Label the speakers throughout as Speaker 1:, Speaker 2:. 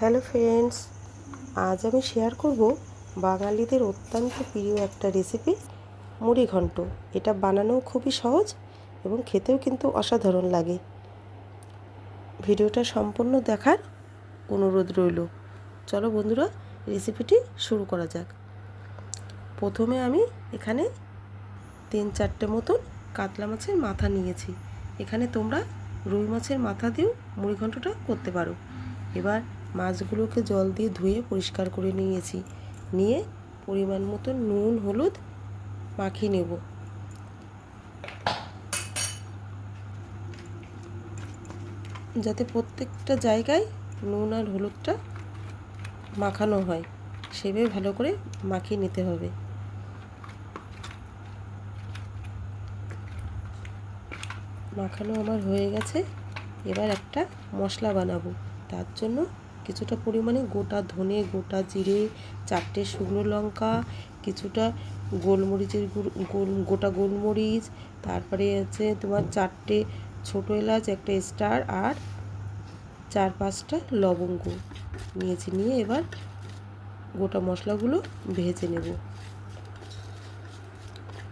Speaker 1: Hello friends, আজ আমি share করব বাঙালিদের অত্যন্ত প্রিয় একটা রেসিপি মুড়ি ঘন্ট। এটা বানানোও খুবই সহজ এবং খেতেও কিন্তু অসাধারণ লাগে। ভিডিওটা সম্পূর্ণ দেখার অনুরোধ রইল। চলো বন্ধুরা রেসিপিটি শুরু করা যাক। প্রথমে আমি এখানে তিন চারটে মতন কাতলা মাছের মাথা নিয়েছি। এখানে তোমরা রুই মাছের মাথা দিয়েও মুড়ি ঘন্টটা করতে পারো। এবার মাছগুলোকে জল দিয়ে ধুয়ে পরিষ্কার করে নিয়েছি। নিয়ে পরিমাণ মতো নুন, হলুদ মাখিয়ে নেব। যাতে প্রত্যেকটা জায়গায় নুন আর হলুদটা মাখানো হয়, সেভাবে ভালো করে মাখিয়ে নিতে হবে। মাখানো আমার হয়ে গেছে। এবার একটা মশলা বানাবো। তার জন্য কিছুটা পরিমাণে গোটা ধনে, গোটা জিরে, চারটে শুকনো লঙ্কা, কিছুটা গোলমরিচের গুঁড়ো, গোল, গোটা গোলমরিচ, তারপরে আছে তোমার চারটে ছোটো এলাচ, একটা স্টার আর চার পাঁচটা লবঙ্গ নিয়েছি, নিয়ে এবার গোটা মশলাগুলো ভেজে নেব।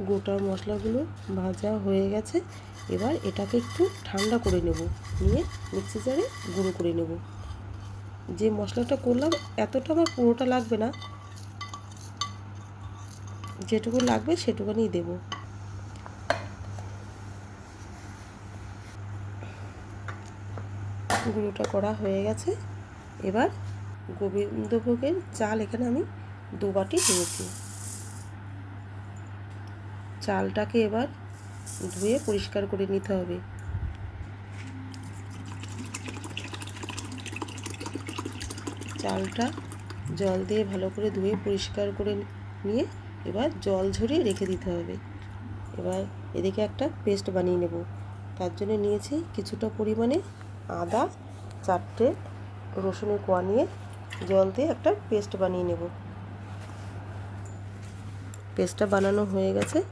Speaker 1: গোটা মশলাগুলো ভাজা হয়ে গেছে, এবার এটাকে একটু ঠান্ডা করে নেব, নিয়ে মিক্সি জারে গুঁড়ো করে নেব। যে মশলাটা করলাম, এতটা আমার পুরোটা লাগবে না। যেটুকু লাগবে সেটুকুনি দেব। গুঁড়োটা করা হয়ে গেছে। এবার গোবিন্দভোগের চাল এখানে আমি দু বাটি নিয়েছি। চালটাকে এবার ধুয়ে পরিষ্কার করে নিতে হবে। চালটা জল দিয়ে ভালো করে ধুয়ে পরিষ্কার করে নিয়ে এবার জল ঝরিয়ে রেখে দিতে হবে। এবার এদিকে একটা পেস্ট বানিয়ে নেব। তার জন্য নিয়েছি কিছুটা পরিমাণে আদা, চারটে রসুনের কোয়া নিয়ে জল দিয়ে একটা পেস্ট বানিয়ে নেব। পেস্টটা বানানো হয়ে গেছে।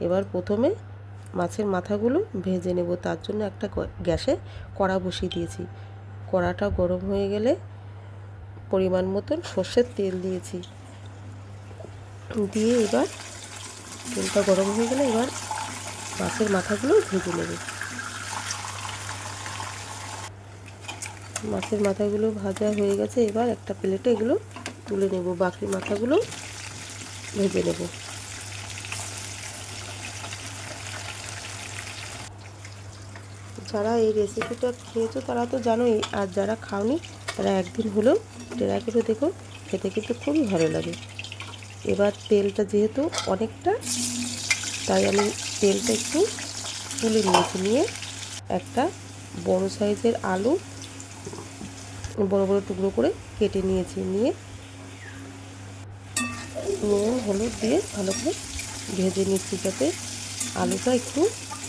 Speaker 1: এবার প্রথমে মাছের মাথাগুলো ভেজে নেব। তার জন্য একটা গ্যাসে কড়া বসিয়ে দিয়েছি। কড়াটা গরম হয়ে গেলে পরিমাণ মতন সর্ষের তেল দিয়েছি। দিয়ে এবার তেলটা গরম হয়ে গেলে এবার মাছের মাথাগুলো ভেজে নেব। মাছের মাথাগুলো ভাজা হয়ে গেছে, এবার একটা প্লেটে এগুলো তুলে নেব, বাকি মাথাগুলো ভেজে নেব। যারা এই রেসিপিটা খেয়েছো তারা তো জানোই, আর যারা খাওনি তারা একদিন হলেও ট্রাই করে দেখো খেতে কিন্তু খুবই ভালো লাগে। এবার তেলটা যেহেতু অনেকটা, তাই আমি তেলটা একটু তুলে নিয়েছি, নিয়ে একটা বড় সাইজের আলু বড় বড় টুকরো করে কেটে নিয়েছি, নিয়ে নুন, হলুদ দিয়ে ভালো করে ভেজে নিচ্ছি যাতে আলুটা একটু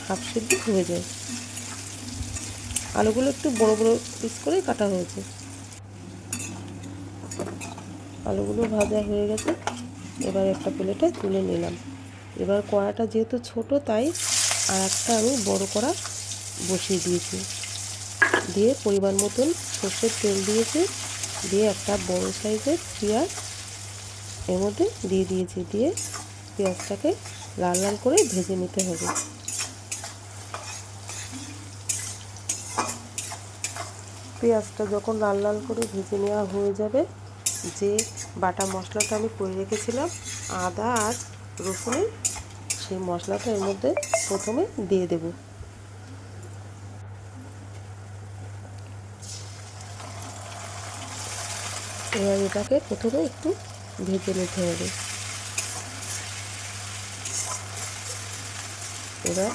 Speaker 1: হাফ সিদ্ধ হয়ে যায়। আলুগুলো একটু বড় বড় পিস করে কাটা হয়েছে। আলুগুলো ভাজা হয়ে গেছে। এবার একটা প্লেটে তুলে নিলাম। এবার কড়াটা যেহেতু ছোট, তাই আর একটা আমি বড় কড়া বসিয়ে দিয়েছি। দিয়ে পরিমাণ মতন সর্ষের তেল দিয়েছি। দিয়ে একটা বড় সাইজের পেঁয়াজ এর মধ্যে দিয়ে দিয়েছি। দিয়ে পেঁয়াজটাকে লাল লাল করে ভেজে নিতে হবে। পেঁয়াজটা যখন লাল লাল করে ভেজে নেওয়া হয়ে যাবে যে বাটা মশলাটা আমি করে রেখেছিলাম, আদা আর রসুনের সেই মশলাটা এর মধ্যে প্রথমে দিয়ে দেব। এবার এটাকে প্রথমে একটু ভেজে নিতে হবে। এবার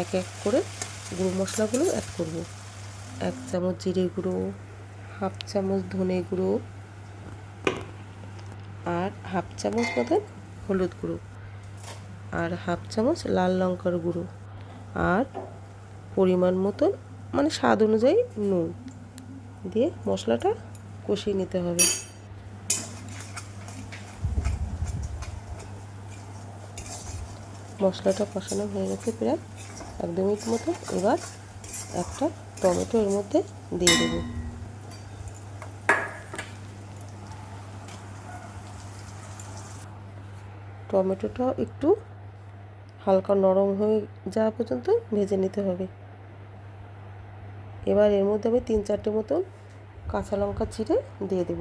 Speaker 1: এক এক করে গুঁড়ো মশলাগুলো অ্যাড করব। এক চামচ জিরে গুঁড়ো, হাফ চামচ ধনে গুঁড়ো আর হাফ চামচ মতন হলুদ গুঁড়ো আর হাফ চামচ লাল লঙ্কার গুঁড়ো আর পরিমাণ মতন মানে স্বাদ অনুযায়ী নুন দিয়ে মশলাটা কষিয়ে নিতে হবে। মশলাটা কষানো হয়ে গেছে প্রায় এক দু মিনিট মতো এবার একটা টমেটো এর মধ্যে দিয়ে দেবো। টমেটোটা একটু হালকা নরম হয়ে যাওয়া পর্যন্ত ভেজে নিতে হবে। এবার এর মধ্যে আমি তিন চারটে মতন কাঁচা লঙ্কা চিড়ে দিয়ে দেব।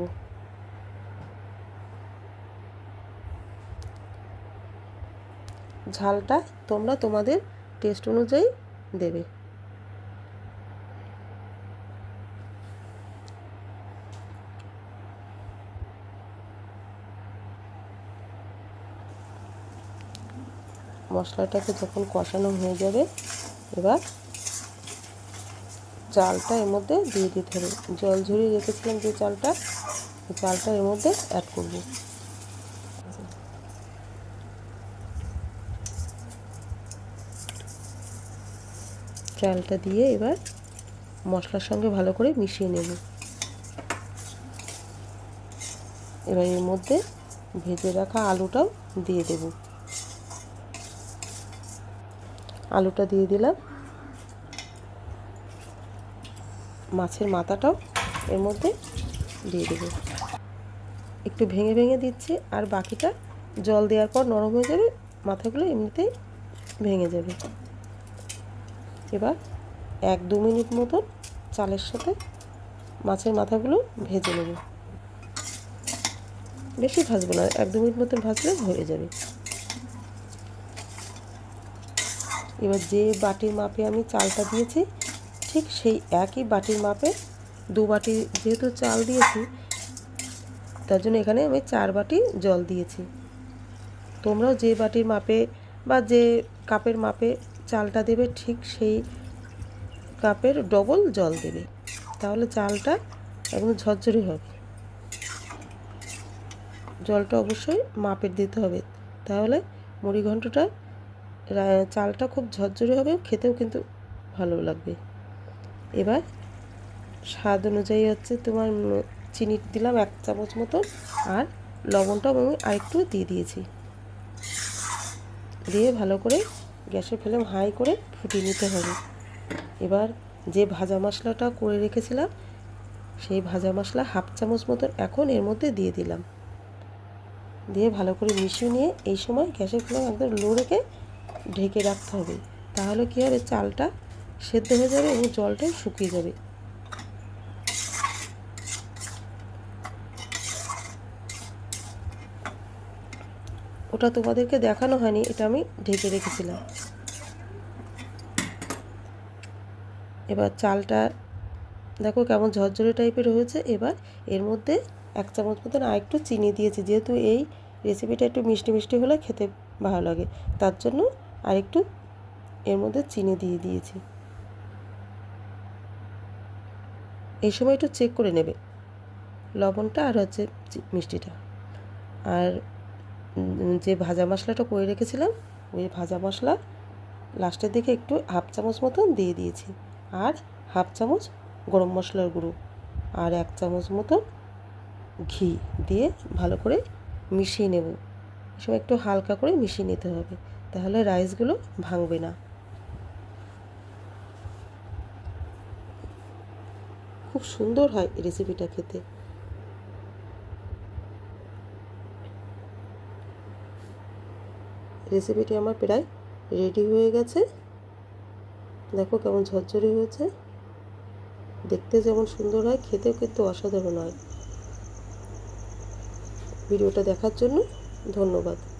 Speaker 1: ঝালটা তোমরা তোমাদের টেস্ট অনুযায়ী দেবে। মশলাটাকে যখন কষানো হয়ে যাবে, এবার চালটা এর মধ্যে দিয়ে দিতে হবে। জল ঝরিয়ে রেখেছিলাম যে চালটা, এই চালটা এর মধ্যে অ্যাড করব। চালটা দিয়ে এবার মশলার সঙ্গে ভালো করে মিশিয়ে নেব। এবার এর মধ্যে ভেজে রাখা আলুটাও দিয়ে দেব। আলুটা দিয়ে দিলাম। মাছের মাথাটাও এর মধ্যে দিয়ে দেবো। একটু ভেঙে ভেঙে দিচ্ছি, আর বাকিটা জল দেওয়ার পর নরম হয়ে যাবে, মাথাগুলো এমনিতেই ভেঙে যাবে। এবার এক দু মিনিট মতন চালের সাথে মাছের মাথাগুলো ভেজে নেব। বেশি ভাজবো না, এক দু মিনিট মতন ভাজলে হয়ে যাবে। এবার যে বাটির মাপে আমি চালটা দিয়েছি, ঠিক সেই একই বাটির মাপে দু বাটি যেহেতু চাল দিয়েছি, তার জন্য এখানে আমি চার বাটি জল দিয়েছি। তোমরাও যে বাটির মাপে বা যে কাপের মাপে চালটা দেবে, ঠিক সেই কাপের ডবল জল দেবে। তাহলে চালটা একদম ঝরঝরে হবে। জলটা অবশ্যই মাপের দিতে হবে। তাহলে মুড়ি ঘন্টটা চালটা খুব ঝরঝরে হবে, খেতেও কিন্তু ভালো লাগবে। এবার স্বাদ অনুযায়ী হচ্ছে তোমার চিনি দিলাম এক চামচ মতো, আর লবণটাও আমি আরেকটু দিয়ে দিয়েছি। দিয়ে ভালো করে গ্যাসের ফ্লেম হাই করে ফুটিয়ে নিতে হবে। এবার যে ভাজা মশলাটা করে রেখেছিলাম, সেই ভাজা মশলা হাফ চামচ মতো এখন এর মধ্যে দিয়ে দিলাম। দিয়ে ভালো করে মিশিয়ে নিয়ে এই সময় গ্যাসের ফ্লেম একদম লো রেখে ঢেকে রাখতে হবে। তাহলে কী হবে? চালটা সেদ্ধ হয়ে যাবে এবং জলটাও শুকিয়ে যাবে। ওটা তোমাদেরকে দেখানো হয়নি, এটা আমি ঢেকে রেখেছিলাম। এবার চালটা দেখো কেমন ঝরঝরে টাইপের হয়েছে। এবার এর মধ্যে এক চামচ মতন আর একটু চিনি দিয়েছি। যেহেতু এই রেসিপিটা একটু মিষ্টি মিষ্টি হলে খেতে ভালো লাগে। তার জন্য আরেকটু এর মধ্যে চিনি দিয়ে দিয়েছি। এই সময় একটু চেক করে নেবে লবণটা আর হচ্ছে মিষ্টিটা। আর যে ভাজা মশলাটা করে রেখেছিলাম, ওই ভাজা মশলা লাস্টের দিকে একটু হাফ চামচ মতন দিয়ে দিয়েছি। আর হাফ চামচ গরম মশলার গুঁড়ো আর এক চামচ মতন ঘি দিয়ে ভালো করে মিশিয়ে নেব। সময় একটু হালকা করে মিশিয়ে নিতে হবে। তাহলে রাইসগুলো ভাঙবে না। খুব সুন্দর হয় এই রেসিপিটা খেতে। রেসিপিটি আমার প্রায় রেডি হয়ে গেছে। দেখো কেমন ঝরঝরে হয়েছে। দেখতে যেমন সুন্দর হয়, খেতেও কিন্তু অসাধারণ হয়। ভিডিওটা দেখার জন্য ধন্যবাদ।